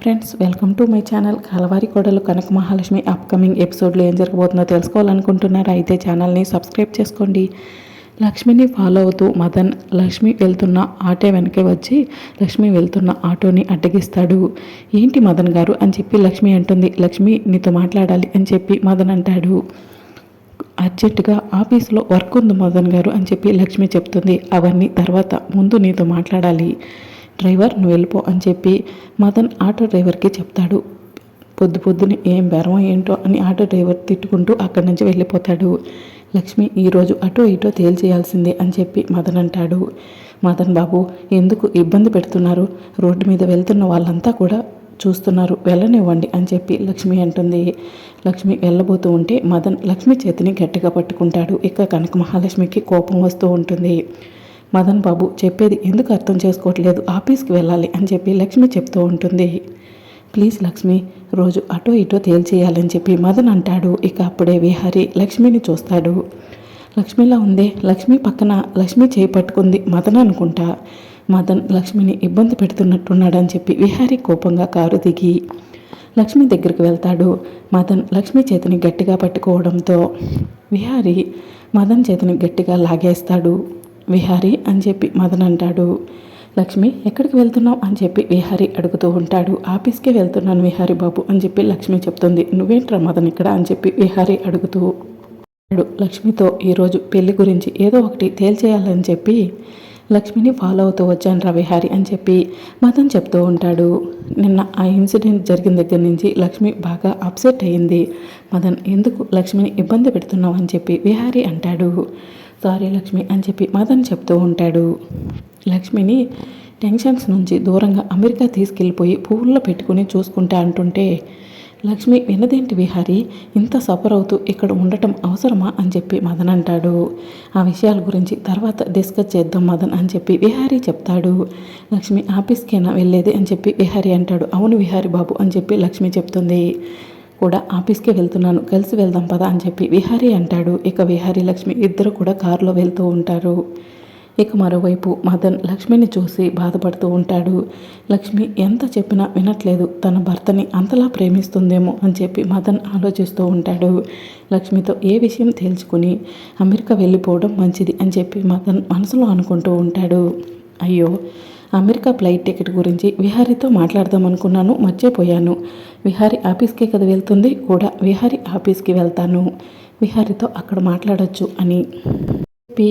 Friends welcome to my channel Kalavari Kodalu Kanaka Mahalakshmi upcoming ఎపిసోడ్లో ఏం జరగబోతుందో తెలుసుకోవాలనుకుంటున్నారా? అయితే ఛానల్ని సబ్స్క్రైబ్ చేసుకోండి. లక్ష్మిని ఫాలో అవుతూ మదన్ లక్ష్మి వెళ్తున్న ఆటో వెనకే వచ్చి లక్ష్మి వెళ్తున్న ఆటోని అడ్డగిస్తాడు. ఏంటి మదన్ గారు? అని చెప్పి లక్ష్మి అంటుంది. లక్ష్మి నీతో మాట్లాడాలి అని చెప్పి మదన్ అంటాడు. అర్జెంటుగా ఆఫీస్లో వర్క్ ఉంది మదన్ గారు అని చెప్పి లక్ష్మి చెప్తుంది. అవన్నీ తర్వాత ముందు నీతో మాట్లాడాలి. డ్రైవర్ నువ్వు వెళ్ళిపో అని చెప్పి మదన్ ఆటో డ్రైవర్కి చెప్తాడు. పొద్దు పొద్దున ఏం బెరం ఏంటో అని ఆటో డ్రైవర్ తిట్టుకుంటూ అక్కడి నుంచి వెళ్ళిపోతాడు. లక్ష్మి ఈరోజు అటో ఇటో తేల్చేయాల్సిందే అని చెప్పి మదన్ అంటాడు. మదన్ బాబు ఎందుకు ఇబ్బంది పెడుతున్నారు? రోడ్డు మీద వెళ్తున్న వాళ్ళంతా కూడా చూస్తున్నారు. వెళ్ళనివ్వండి అని చెప్పి లక్ష్మి అంటుంది. లక్ష్మి వెళ్ళబోతూ ఉంటే మదన్ లక్ష్మి చేతిని గట్టిగా పట్టుకుంటాడు. ఇక కనక మహాలక్ష్మికి కోపం వస్తూ ఉంటుంది. మదన్ బాబు చెప్పేది ఎందుకు అర్థం చేసుకోవట్లేదు? ఆఫీస్కి వెళ్ళాలి అని చెప్పి లక్ష్మి చెప్తూ ఉంటుంది. ప్లీజ్ లక్ష్మి రోజు అటో ఇటో తేల్చేయాలని చెప్పి మదన్ అంటాడు. ఇక అప్పుడే విహారి లక్ష్మిని చూస్తాడు. లక్ష్మిలా ఉందే లక్ష్మి పక్కన లక్ష్మి చేయి పట్టుకుంది మదన్ అనుకుంటా. మదన్ లక్ష్మిని ఇబ్బంది పెడుతున్నట్టున్నాడని చెప్పి విహారి కోపంగా కారు దిగి లక్ష్మి దగ్గరికి వెళ్తాడు. మదన్ లక్ష్మి చేతిని గట్టిగా పట్టుకోవడంతో విహారి మదన్ చేతిని గట్టిగా లాగేస్తాడు. విహారి అని చెప్పి మదన్ అంటాడు. లక్ష్మి ఎక్కడికి వెళ్తున్నావు అని చెప్పి విహారి అడుగుతూ ఉంటాడు. ఆఫీస్కే వెళ్తున్నాను విహారి బాబు అని చెప్పి లక్ష్మి చెప్తుంది. నువ్వేంట్రా మదన్ ఇక్కడ అని చెప్పి విహారి అడుగుతూ ఉంటాడు. లక్ష్మితో ఈరోజు పెళ్ళి గురించి ఏదో ఒకటి తేల్చేయాలని చెప్పి లక్ష్మిని ఫాలో అవుతూ వచ్చాను రా విహారి అని చెప్పి మదన్ చెప్తూ ఉంటాడు. నిన్న ఆ ఇన్సిడెంట్ జరిగిన దగ్గర నుంచి లక్ష్మి బాగా అప్సెట్ అయ్యింది. మదన్ ఎందుకు లక్ష్మిని ఇబ్బంది పెడుతున్నావు? అని చెప్పి విహారి అంటాడు. సారీ లక్ష్మి అని చెప్పి మదన్ చెప్తూ ఉంటాడు. లక్ష్మిని టెన్షన్స్ నుంచి దూరంగా అమెరికా తీసుకెళ్ళిపోయి పువ్వుల్లో పెట్టుకుని చూసుకుంటా అంటుంటే లక్ష్మి వినదేంటి విహారి? ఇంత సఫర్ అవుతూ ఇక్కడ ఉండటం అవసరమా అని చెప్పి మదన్ అంటాడు. ఆ విషయాల గురించి తర్వాత డిస్కస్ చేద్దాం మదన్ అని చెప్పి విహారీ చెప్తాడు. లక్ష్మి ఆఫీస్కైనా వెళ్ళేది అని చెప్పి విహారీ అంటాడు. అవును విహారీ బాబు అని చెప్పి లక్ష్మి చెప్తుంది. కూడా ఆఫీస్కి వెళ్తున్నాను. కలిసి వెళ్దాం పదా అని చెప్పి విహారీ అంటాడు. ఇక విహారీ లక్ష్మి ఇద్దరు కూడా కారులో వెళ్తూ ఉంటారు. ఇక మరోవైపు మదన్ లక్ష్మిని చూసి బాధపడుతూ ఉంటాడు. లక్ష్మి ఎంత చెప్పినా వినట్లేదు. తన భర్తని అంతలా ప్రేమిస్తుందేమో అని చెప్పి మదన్ ఆలోచిస్తూ ఉంటాడు. లక్ష్మితో ఏ విషయం తేల్చుకుని అమెరికా వెళ్ళిపోవడం మంచిది అని చెప్పి మదన్ మనసులో అనుకుంటూ ఉంటాడు. అయ్యో అమెరికా ఫ్లైట్ టికెట్ గురించి విహారీతో మాట్లాడదాం అనుకున్నాను మర్చిపోయాను. విహారీ ఆఫీస్కే కదా వెళ్తుంది కూడా విహారీ ఆఫీస్కి వెళ్తాను. విహారీతో అక్కడ మాట్లాడొచ్చు అని చెప్పి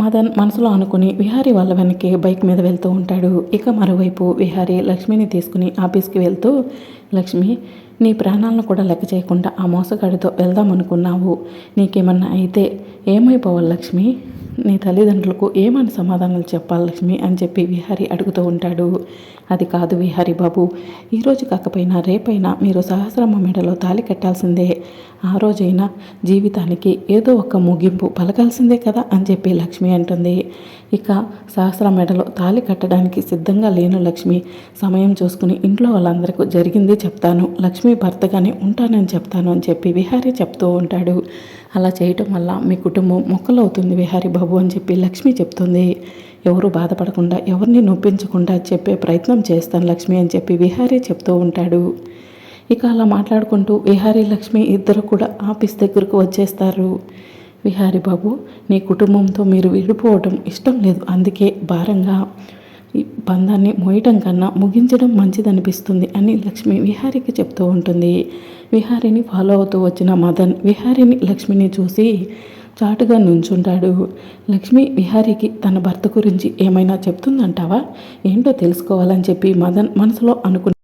మదన్ మనసులో అనుకుని విహారీ వాళ్ళ వెనక్కి బైక్ మీద వెళ్తూ ఉంటాడు. ఇక మరోవైపు విహారీ లక్ష్మిని తీసుకుని ఆఫీస్కి వెళ్తూ లక్ష్మి నీ ప్రాణాలను కూడా లెక్క చేయకుండా ఆ మోసగాడితో వెళ్దాం అనుకున్నావు. నీకేమన్నా అయితే ఏమైపోవాలి లక్ష్మి? నీ తల్లిదండ్రులకు ఏమని సమాధానాలు చెప్పాలి లక్ష్మి? అని చెప్పి విహారి అడుగుతూ ఉంటాడు. అది కాదు విహారి బాబు. ఈరోజు కాకపోయినా రేపైనా మీరు సహస్రమ్మ మెడలో తాలి కట్టాల్సిందే. ఆ రోజైనా జీవితానికి ఏదో ఒక ముగింపు పలకాల్సిందే కదా అని చెప్పి లక్ష్మి అంటుంది. ఇక సహస్ర మెడలో తాలి కట్టడానికి సిద్ధంగా లేను లక్ష్మి సమయం చూసుకుని ఇంట్లో వాళ్ళందరికీ జరిగింది చెప్తాను. లక్ష్మి భర్తగానే ఉంటానని చెప్తాను అని చెప్పి విహారీ చెప్తూ ఉంటాడు. అలా చేయటం వల్ల మీ కుటుంబం మొక్కలవుతుంది విహారీ బాబు అని చెప్పి లక్ష్మి చెప్తుంది. ఎవరు బాధపడకుండా ఎవరిని నొప్పించకుండా చెప్పే ప్రయత్నం చేస్తాను లక్ష్మి అని చెప్పి విహారీ చెప్తూ ఉంటాడు. ఇక అలా మాట్లాడుకుంటూ విహారీ లక్ష్మి ఇద్దరు కూడా ఆఫీస్ దగ్గరకు వచ్చేస్తారు. విహారీ బాబు నీ కుటుంబంతో మీరు విడిపోవటం ఇష్టం లేదు అందుకే భారంగా ఈ బంధాన్ని మోయటం కన్నా ముగించడం మంచిదనిపిస్తుంది అని లక్ష్మి విహారీకి చెప్తూ ఉంటుంది. విహారీని ఫాలో అవుతూ వచ్చిన మదన్ విహారీని లక్ష్మిని చూసి చాటుగా నుంచుంటాడు. లక్ష్మి విహారీకి తన భర్త గురించి ఏమైనా చెప్తుందంటావా? ఏంటో తెలుసుకోవాలని చెప్పి మదన్ మనసులో అనుకు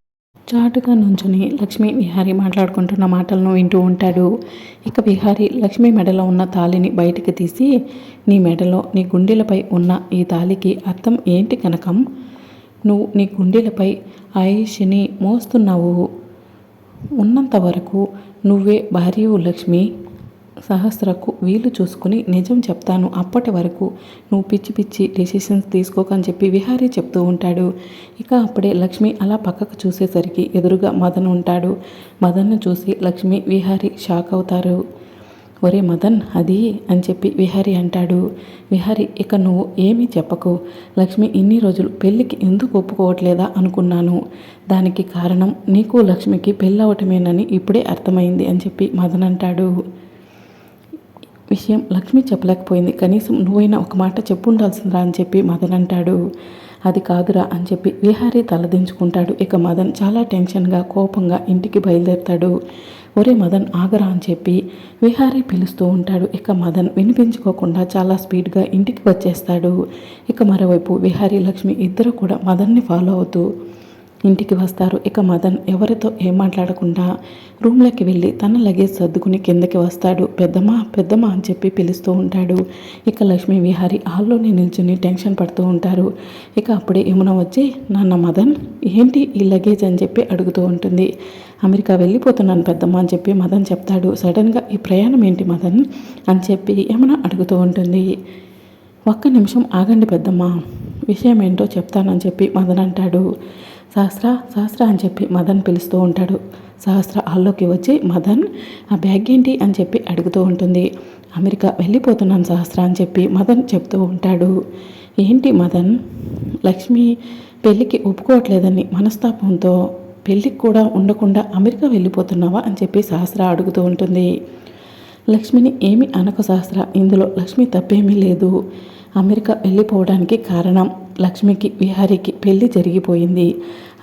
చాటుగా నుంచుని లక్ష్మి విహారి మాట్లాడుకుంటున్న మాటలను వింటూ ఉంటాడు. ఇక విహారి లక్ష్మి మెడలో ఉన్న తాళిని బయటికి తీసి నీ మెడలో నీ గుండెలపై ఉన్న ఈ తాళికి అర్థం ఏంటి కనకం? నువ్వు నీ గుండెలపై ఆయుష్ని మోస్తున్నావు. ఉన్నంత వరకు నువ్వే భార్యవు లక్ష్మి. సహస్రకు వీలు చూసుకుని నిజం చెప్తాను అప్పటి వరకు. నువ్వు పిచ్చి పిచ్చి డెసిషన్స్ తీసుకోకని చెప్పి విహారీ చెప్తూ ఉంటాడు. ఇక అప్పుడే లక్ష్మి అలా పక్కకు చూసేసరికి ఎదురుగా మదన్ ఉంటాడు. మదన్ను చూసి లక్ష్మి విహారీ షాక్ అవుతారు. ఒరే మదన్ అది అని చెప్పి విహారి అంటాడు. విహారి ఇక నువ్వు ఏమీ చెప్పకు. లక్ష్మి ఇన్ని రోజులు పెళ్ళికి ఎందుకు ఒప్పుకోవట్లేదా అనుకున్నాను. దానికి కారణం నీకు లక్ష్మికి పెళ్ళవటమేనని ఇప్పుడే అర్థమైంది అని చెప్పి మదన్ అంటాడు. విషయం లక్ష్మి చెప్పలేకపోయింది. కనీసం నువ్వైనా ఒక మాట చెప్పు ఉండాల్సిందిరా అని చెప్పి మదన్ అంటాడు. అది కాదురా అని చెప్పి విహారీ తలదించుకుంటాడు. ఇక మదన్ చాలా టెన్షన్గా కోపంగా ఇంటికి బయలుదేరుతాడు. ఒరే మదన్ ఆగరా అని చెప్పి విహారీ పిలుస్తూ ఉంటాడు. ఇక మదన్ వినిపించుకోకుండా చాలా స్పీడ్గా ఇంటికి వచ్చేస్తాడు. ఇక మరోవైపు విహారీ లక్ష్మి ఇద్దరు కూడా మదన్ని ఫాలో అవుతూ ఇంటికి వస్తారు. ఇక మదన్ ఎవరితో ఏం మాట్లాడకుండా రూమ్లోకి వెళ్ళి తన లగేజ్ సర్దుకుని కిందకి వస్తాడు. పెద్దమ్మ పెద్దమ్మ అని చెప్పి పిలుస్తూ ఉంటాడు. ఇక లక్ష్మీ విహారి హాల్లోనే నిల్చుని టెన్షన్ పడుతూ ఉంటారు. ఇక అప్పుడే యమున వచ్చి నాన్న మదన్ ఏంటి ఈ లగేజ్ అని చెప్పి అడుగుతూ ఉంటుంది. అమెరికా వెళ్ళిపోతున్నాను పెద్దమ్మ అని చెప్పి మదన్ చెప్తాడు. సడన్గా ఈ ప్రయాణం ఏంటి మదన్? అని చెప్పి ఏమైనా అడుగుతూ ఉంటుంది. ఒక్క నిమిషం ఆగండి పెద్దమ్మ. విషయం ఏంటో చెప్తానని చెప్పి మదన్ అంటాడు. సహస్ర సహస్ర అని చెప్పి మదన్ పిలుస్తూ ఉంటాడు. సహస్ర హాల్లోకి వచ్చి మదన్ ఆ బ్యాగ్ ఏంటి? అని చెప్పి అడుగుతూ ఉంటుంది. అమెరికా వెళ్ళిపోతున్నాను సహస్ర అని చెప్పి మదన్ చెప్తూ ఉంటాడు. ఏంటి మదన్? లక్ష్మి పెళ్ళికి ఒప్పుకోవట్లేదని మనస్తాపంతో పెళ్ళికి కూడా ఉండకుండా అమెరికా వెళ్ళిపోతున్నావా? అని చెప్పి సహస్ర అడుగుతూ ఉంటుంది. లక్ష్మిని ఏమి అనక సహస్ర. ఇందులో లక్ష్మి తప్పేమీ లేదు. అమెరికా వెళ్ళిపోవడానికి కారణం లక్ష్మికి విహారీకి పెళ్ళి జరిగిపోయింది.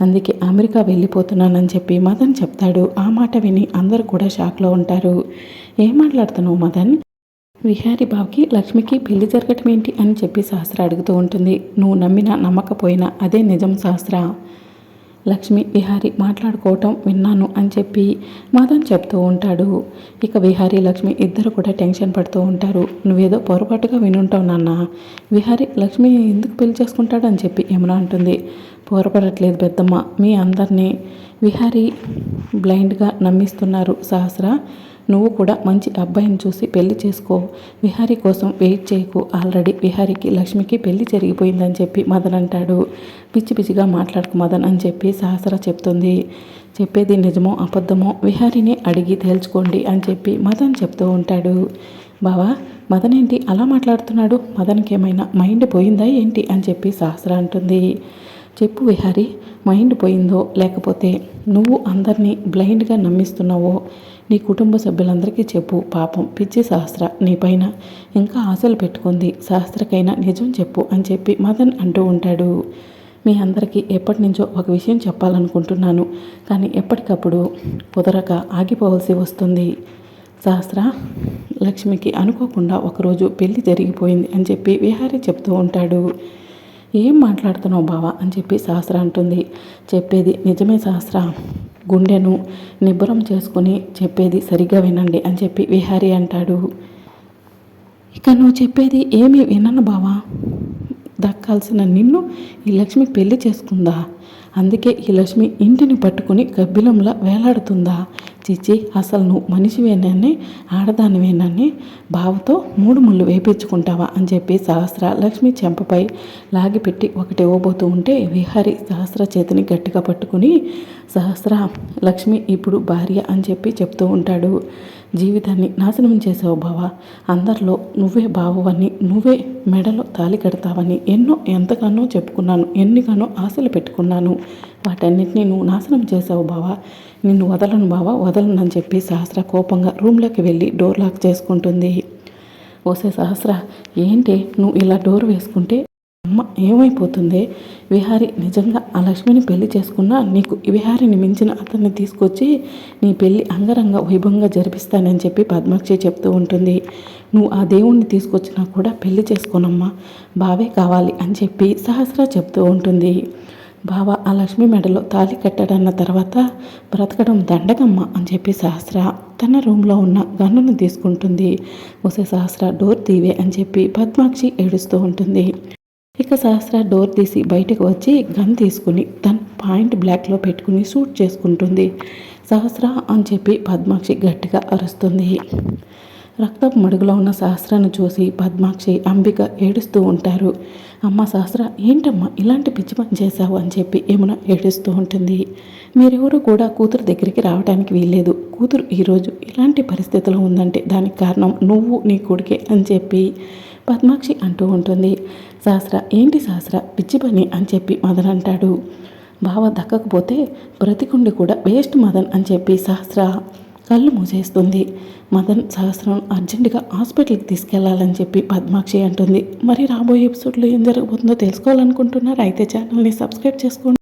అందుకే అమెరికా వెళ్ళిపోతున్నానని చెప్పి మదన్ చెప్తాడు. ఆ మాట విని అందరు కూడా షాక్లో ఉంటారు. ఏం మాట్లాడుతున్నావు మదన్? విహారీ బాబుకి లక్ష్మికి పెళ్ళి జరగటం ఏంటి? అని చెప్పి సహస్ర అడుగుతూ ఉంటుంది. నువ్వు నమ్మినా నమ్మకపోయినా అదే నిజం సహస్ర లక్ష్మి విహారి మాట్లాడుకోవటం విన్నాను అని చెప్పి మదన్ చెప్తూ ఉంటాడు. ఇక విహారి లక్ష్మి ఇద్దరు కూడా టెన్షన్ పడుతూ ఉంటారు. నువ్వేదో పొరపాటుగా వినుంటావు నాన్న. విహారి లక్ష్మి ఎందుకు పెళ్ళి చేసుకుంటాడు అని చెప్పి యమున అంటుంది. పొరపడట్లేదు పెద్దమ్మ మీ అందరినీ. విహారీ బ్లైండ్గా నమ్మిస్తున్నారు సహస్ర. నువ్వు కూడా మంచి అబ్బాయిని చూసి పెళ్ళి చేసుకో. విహారీ కోసం వెయిట్ చేయకు. ఆల్రెడీ విహారీకి లక్ష్మికి పెళ్ళి జరిగిపోయిందని చెప్పి మదన్ అంటాడు. పిచ్చి పిచ్చిగా మాట్లాడుకు మదన్ అని చెప్పి సహస్ర చెప్తుంది. చెప్పేది నిజమో అబద్ధమో విహారీని అడిగి తేల్చుకోండి అని చెప్పి మదన్ చెప్తూ ఉంటాడు. బావా మదన్ ఏంటి అలా మాట్లాడుతున్నాడు? మదన్కి ఏమైనా మైండ్ పోయిందా ఏంటి? అని చెప్పి సహస్ర అంటుంది. చెప్పు విహారీ మైండ్ పోయిందో లేకపోతే నువ్వు అందరినీ బ్లైండ్గా నమ్మిస్తున్నావో నీ కుటుంబ సభ్యులందరికీ చెప్పు. పాపం పిచ్చి సహస్ర నీపైన ఇంకా ఆశలు పెట్టుకుంది. సహస్రకైనా నిజం చెప్పు అని చెప్పి మదన్ అంటూ ఉంటాడు. మీ అందరికీ ఎప్పటి నుంచో ఒక విషయం చెప్పాలనుకుంటున్నాను. కానీ ఎప్పటికప్పుడు కుదరక ఆగిపోవలసి వస్తుంది. సహస్ర లక్ష్మికి అనుకోకుండా ఒకరోజు పెళ్ళి జరిగిపోయింది అని చెప్పి విహారీ చెప్తూ ఉంటాడు. ఏం మాట్లాడుతున్నావు బావా? అని చెప్పి సహస్ర అంటుంది. చెప్పేది నిజమే సహస్ర గుండెను నిబ్బరం చేసుకుని చెప్పేది సరిగ్గా వినండి అని చెప్పి విహారి అంటాడు. ఇక నువ్వు చెప్పేది ఏమీ వినను బావా. దక్కాల్సిన నిన్ను ఈ లక్ష్మి పెళ్ళి చేసుకుందా? అందుకే ఈ లక్ష్మి ఇంటిని పట్టుకుని గబ్బిలంలా వేలాడుతుందా? చిచ్చి అసలు నువ్వు మనిషివేనని ఆడదానివేనని బావతో మూడు ముళ్ళు వేపించుకుంటావా అని చెప్పి సహస్ర లక్ష్మి చెంపపై లాగిపెట్టి ఒకటి ఇవ్వబోతూ ఉంటే విహారి సహస్ర చేతిని గట్టిగా పట్టుకుని సహస్ర లక్ష్మి ఇప్పుడు భార్య అని చెప్పి చెప్తూ ఉంటాడు. జీవితాన్ని నాశనం చేసావు బావా. అందరిలో నువ్వే బావవని నువ్వే మెడలో తాలి కడతావని ఎన్నో ఎంతగానో చెప్పుకున్నాను ఎన్నిగానో ఆశలు పెట్టుకున్నాను. వాటన్నిటిని నువ్వు నాశనం చేసావు బావా. నిన్ను వదలను బావా వదలను అని చెప్పి సహస్ర కోపంగా రూమ్లోకి వెళ్ళి డోర్ లాక్ చేసుకుంటుంది. ఓసే సహస్ర ఏంటి నువ్వు ఇలా డోర్ వేసుకుంటే? అమ్మ ఏమైపోతుంది? విహారి నిజంగా ఆ లక్ష్మిని పెళ్ళి చేసుకున్నా నీకు విహారిని మించిన అతన్ని తీసుకొచ్చి నీ పెళ్ళి అంగరంగ వైభవంగా జరిపిస్తానని చెప్పి పద్మాక్షి చెప్తూ ఉంటుంది. నువ్వు ఆ దేవుణ్ణి తీసుకొచ్చినా కూడా పెళ్ళి చేసుకోనమ్మా బావే కావాలి అని చెప్పి సహస్ర చెప్తూ ఉంటుంది. బావ ఆ లక్ష్మి మెడలో తాలి కట్టాడన్న తర్వాత బ్రతకడం దండగమ్మ అని చెప్పి సహస్ర తన రూమ్లో ఉన్న గన్నును తీసుకుంటుంది. ఒసే సహస్ర డోర్ తీవే అని చెప్పి పద్మాక్షి ఏడుస్తూ ఉంటుంది. ఇక సహస్ర డోర్ తీసి బయటకు వచ్చి గన్ తీసుకుని తన పాయింట్ బ్లాక్లో పెట్టుకుని షూట్ చేసుకుంటుంది. సహస్ర అని చెప్పి పద్మాక్షి గట్టిగా అరుస్తుంది. రక్తపు మడుగులో ఉన్న సహస్రాన్ని చూసి పద్మాక్షి అంబిక ఏడుస్తూ ఉంటారు. అమ్మ సహస్ర ఏంటమ్మా ఇలాంటి పిచ్చి పని చేశావు అని చెప్పి యమున ఏడుస్తూ ఉంటుంది. మీరెవరూ కూడా కూతురు దగ్గరికి రావడానికి వీల్లేదు. కూతురు ఈరోజు ఇలాంటి పరిస్థితిలో ఉందంటే దానికి కారణం నువ్వు నీ కొడుకే అని చెప్పి పద్మాక్షి అంటూ ఉంటుంది. సహస్ర ఏంటి సహస్ర పిచ్చి పని అని చెప్పి మదన్ అంటాడు. బావ దక్కకపోతే బ్రతికుండి కూడా వేస్ట్ మదన్ అని చెప్పి సహస్ర కళ్ళు మూసేస్తుంది. మదన్ సహస్రం అర్జెంటుగా హాస్పిటల్కి తీసుకెళ్ళాలని చెప్పి పద్మాక్షి అంటుంది. మరి రాబోయే ఎపిసోడ్లో ఏం జరగబోతుందో తెలుసుకోవాలనుకుంటున్నారు? అయితే ఛానల్ని సబ్స్క్రైబ్ చేసుకోండి.